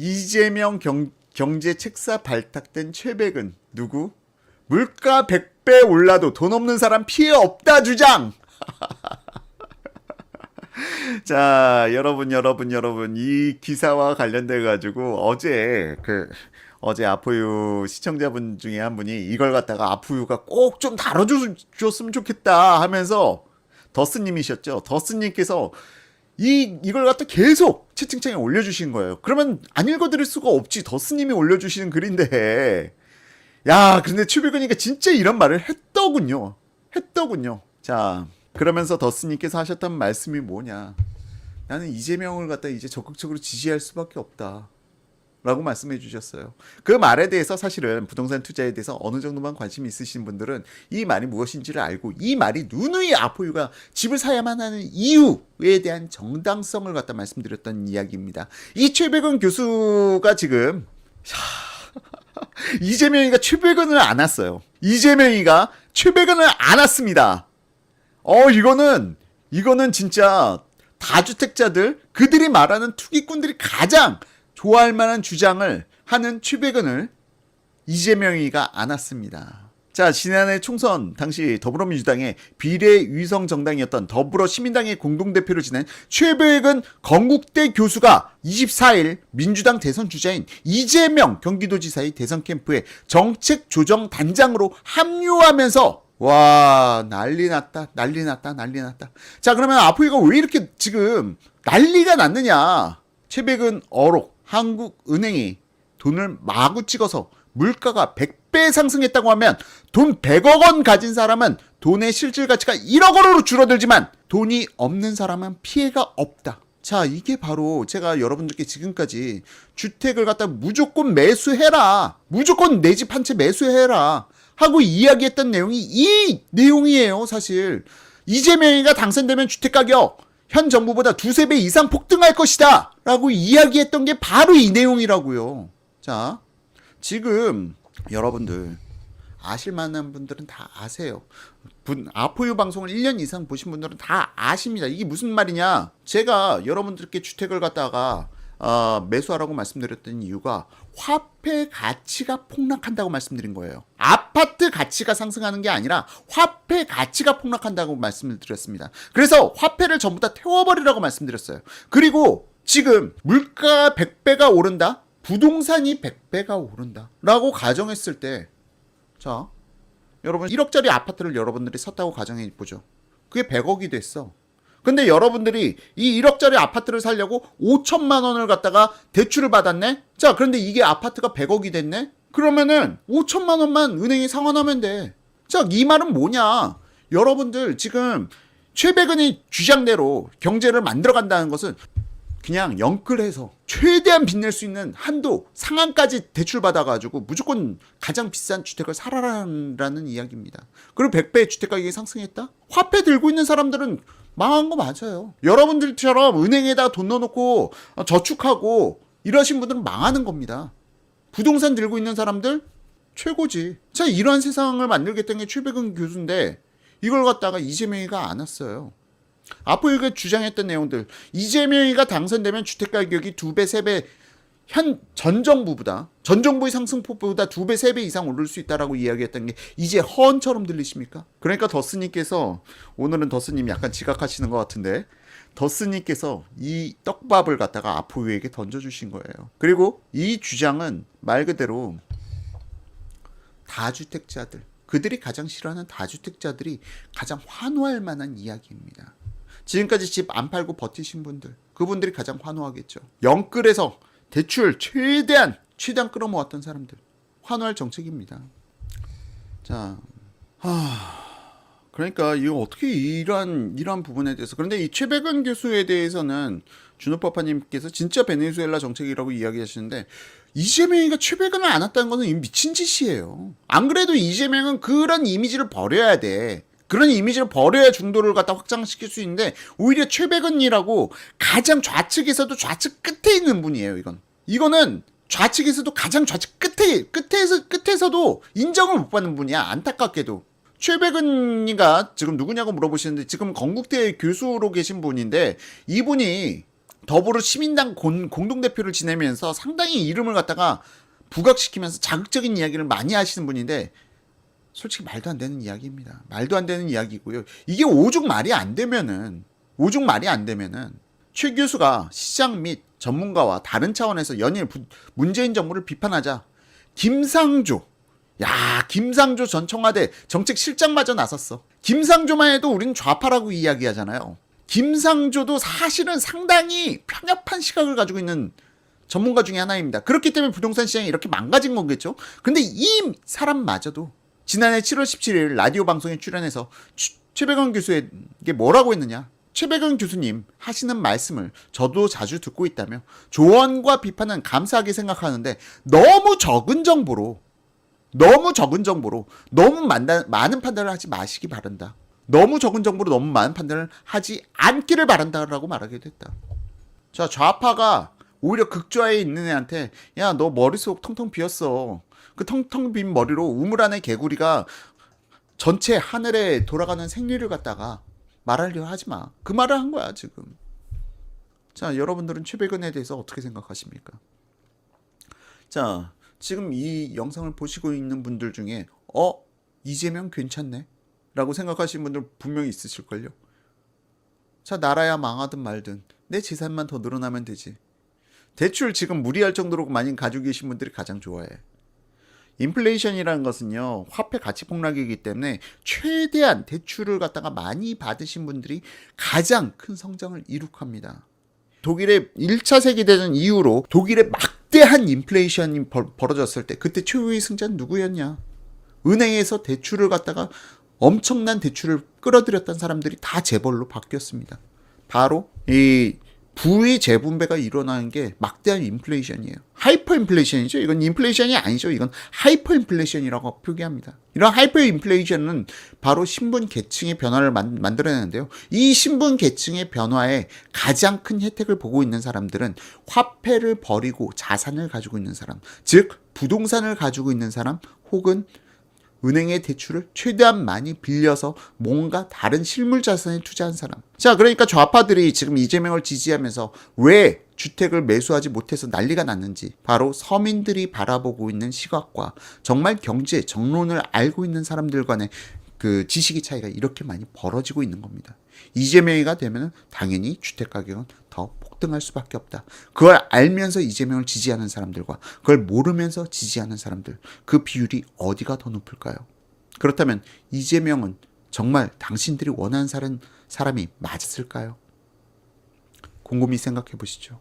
이재명 경, 경제 책사 발탁된 최백은 누구? 물가 100배 올라도 돈 없는 사람 피해 없다 주장. 자, 여러분, 여러분, 여러분, 이 기사와 관련돼 가지고 어제 그 어제 아포유 시청자분 중에 한 분이 이걸 갖다가 아포유가 꼭 좀 다뤄줬으면 좋겠다 하면서 더스님이셨죠. 더스님께서 이 이걸 갖다 계속 채팅창에 올려주신 거예요. 그러면 안 읽어드릴 수가 없지. 더스님이 올려주시는 글인데, 야, 근데 추비근이가 진짜 이런 말을 했더군요. 했더군요. 자, 그러면서 더스님께서 하셨던 말씀이 뭐냐? 나는 이재명을 갖다 이제 적극적으로 지지할 수밖에 없다. 라고 말씀해 주셨어요. 그 말에 대해서 사실은 부동산 투자에 대해서 어느 정도만 관심이 있으신 분들은 이 말이 무엇인지를 알고 이 말이 누누이 아포유가 집을 사야만 하는 이유에 대한 정당성을 갖다 말씀드렸던 이야기입니다. 이 최백은 교수가 지금 이재명이가 최백은을 안 왔어요. 이재명이가 최백은을 안 왔습니다. 어 이거는 이거는 진짜 다주택자들 그들이 말하는 투기꾼들이 가장 좋아할 만한 주장을 하는 최백은을 이재명이가 안았습니다. 자, 지난해 총선 당시 더불어민주당의 비례위성 정당이었던 더불어시민당의 공동대표를 지낸 최백은 건국대 교수가 24일 민주당 대선 주자인 이재명 경기도지사의 대선 캠프에 정책 조정 단장으로 합류하면서 와 난리 났다 난리 났다 난리 났다. 자 그러면 아프리가 왜 이렇게 지금 난리가 났느냐? 최백은 어록 한국은행이 돈을 마구 찍어서 물가가 100배 상승했다고 하면 돈 100억 원 가진 사람은 돈의 실질 가치가 1억 원으로 줄어들지만 돈이 없는 사람은 피해가 없다. 자, 이게 바로 제가 여러분들께 지금까지 주택을 갖다 무조건 매수해라. 무조건 내 집 한 채 매수해라. 하고 이야기했던 내용이 이 내용이에요, 사실. 이재명이가 당선되면 주택 가격 현 정부보다 두세 배 이상 폭등할 것이다. 라고 이야기했던 게 바로 이 내용이라고요. 자, 지금 여러분들 아실 만한 분들은 다 아세요. 분, 아포유 방송을 1년 이상 보신 분들은 다 아십니다. 이게 무슨 말이냐? 제가 여러분들께 주택을 갖다가 어, 매수하라고 말씀드렸던 이유가 화폐 가치가 폭락한다고 말씀드린 거예요. 아파트 가치가 상승하는 게 아니라 화폐 가치가 폭락한다고 말씀을 드렸습니다. 그래서 화폐를 전부 다 태워버리라고 말씀드렸어요. 그리고 지금 물가 100배가 오른다? 부동산이 100배가 오른다. 라고 가정했을 때, 자, 여러분 1억짜리 아파트를 여러분들이 샀다고 가정해 보죠. 그게 100억이 됐어. 근데 여러분들이 이 1억짜리 아파트를 살려고 5천만 원을 갖다가 대출을 받았네? 자, 그런데 이게 아파트가 100억이 됐네? 그러면은 5천만 원만 은행이 상환하면 돼. 자, 이 말은 뭐냐? 여러분들 지금 최백은이 주장대로 경제를 만들어 간다는 것은 그냥 영끌해서 최대한 빚낼 수 있는 한도 상한까지 대출 받아가지고 무조건 가장 비싼 주택을 사라라는 이야기입니다. 그리고 100배 주택 가격이 상승했다? 화폐 들고 있는 사람들은 망한 거 맞아요. 여러분들처럼 은행에다 돈 넣어놓고 저축하고 이러신 분들은 망하는 겁니다. 부동산 들고 있는 사람들 최고지. 자 이런 세상을 만들겠다는 게 최백은 교수인데 이걸 갖다가 이재명이가 안 왔어요. 아포유가 주장했던 내용들 이재명이가 당선되면 주택 가격이 두 배, 세 배 현 전 정부보다 전 정부의 상승폭보다 두 배, 세 배 이상 오를 수 있다라고 이야기했던 게 이제 허언처럼 들리십니까? 그러니까 더스님께서 오늘은 더스님이 약간 지각하시는 것 같은데 더스님께서 이 떡밥을 갖다가 아포유에게 던져주신 거예요. 그리고 이 주장은 말 그대로 다주택자들 그들이 가장 싫어하는 다주택자들이 가장 환호할 만한 이야기입니다. 지금까지 집 안 팔고 버티신 분들, 그분들이 가장 환호하겠죠. 영끌에서 대출 최대한 최대한 끌어모았던 사람들 환호할 정책입니다. 자, 하. 그러니까 이거 어떻게 이러한 이러한 부분에 대해서 그런데 이 최백은 교수에 대해서는 준호파파님께서 진짜 베네수엘라 정책이라고 이야기하시는데 이재명이가 최백은을 안 왔다는 것은 이미 미친 짓이에요. 안 그래도 이재명은 그런 이미지를 버려야 돼. 그런 이미지를 버려야 중도를 갖다 확장시킬 수 있는데 오히려 최백은이라고 가장 좌측에서도 좌측 끝에 있는 분이에요. 이건 이거는 좌측에서도 가장 좌측 끝에 끝에서 끝에서도 인정을 못 받는 분이야. 안타깝게도 최백은이가 지금 누구냐고 물어보시는데 지금 건국대 교수로 계신 분인데 이분이 더불어 시민당 공, 공동대표를 지내면서 상당히 이름을 갖다가 부각시키면서 자극적인 이야기를 많이 하시는 분인데 솔직히 말도 안 되는 이야기입니다. 말도 안 되는 이야기고요. 이게 오죽 말이 안 되면은 오죽 말이 안 되면은 최 교수가 시장 및 전문가와 다른 차원에서 연일 부- 문재인 정부를 비판하자 김상조 야 김상조 전 청와대 정책실장마저 나섰어. 김상조만 해도 우린 좌파라고 이야기하잖아요. 김상조도 사실은 상당히 편협한 시각을 가지고 있는 전문가 중에 하나입니다. 그렇기 때문에 부동산 시장이 이렇게 망가진 거겠죠. 근데 이 사람마저도 지난해 7월 17일 라디오 방송에 출연해서 최- 최백원 교수에게 뭐라고 했느냐? 최백원 교수님 하시는 말씀을 저도 자주 듣고 있다며 조언과 비판은 감사하게 생각하는데 너무 적은 정보로 너무 적은 정보로 너무 많다, 많은 판단을 하지 마시기 바란다. 너무 적은 정보로 너무 많은 판단을 하지 않기를 바란다라고 말하게 됐다. 자, 좌파가 오히려 극좌에 있는 애한테 야, 너 머릿속 텅텅 비었어. 그 텅텅 빈 머리로 우물 안의 개구리가 전체 하늘에 돌아가는 생리를 갖다가 말하려 하지 마. 그 말을 한 거야, 지금. 자, 여러분들은 최백은에 대해서 어떻게 생각하십니까? 자, 지금 이 영상을 보시고 있는 분들 중에 어, 이재명 괜찮네. 라고 생각하시는 분들 분명히 있으실걸요. 자, 나라야 망하든 말든 내 재산만 더 늘어나면 되지. 대출 지금 무리할 정도로 많이 가지고 계신 분들이 가장 좋아해. 인플레이션이라는 것은요, 화폐 가치 폭락이기 때문에 최대한 대출을 갖다가 많이 받으신 분들이 가장 큰 성장을 이룩합니다. 독일의 1차 세계대전 이후로 독일의 막대한 인플레이션이 벌, 벌어졌을 때 그때 최후의 승자는 누구였냐? 은행에서 대출을 갖다가 엄청난 대출을 끌어들였던 사람들이 다 재벌로 바뀌었습니다. 바로 이 부의 재분배가 일어나는 게 막대한 인플레이션이에요. 하이퍼 인플레이션이죠. 이건 인플레이션이 아니죠. 이건 하이퍼 인플레이션이라고 표기합니다. 이런 하이퍼 인플레이션은 바로 신분 계층의 변화를 만, 만들어내는데요. 이 신분 계층의 변화에 가장 큰 혜택을 보고 있는 사람들은 화폐를 버리고 자산을 가지고 있는 사람, 즉 부동산을 가지고 있는 사람 혹은 은행의 대출을 최대한 많이 빌려서 뭔가 다른 실물 자산에 투자한 사람. 자, 그러니까 좌파들이 지금 이재명을 지지하면서 왜 주택을 매수하지 못해서 난리가 났는지 바로 서민들이 바라보고 있는 시각과 정말 경제 정론을 알고 있는 사람들 간의 그 지식의 차이가 이렇게 많이 벌어지고 있는 겁니다. 이재명이가 되면 당연히 주택 가격은 더 폭등할 수밖에 없다. 그걸 알면서 이재명을 지지하는 사람들과 그걸 모르면서 지지하는 사람들 그 비율이 어디가 더 높을까요? 그렇다면 이재명은 정말 당신들이 원하는 사람, 사람이 맞았을까요? 곰곰이 생각해 보시죠.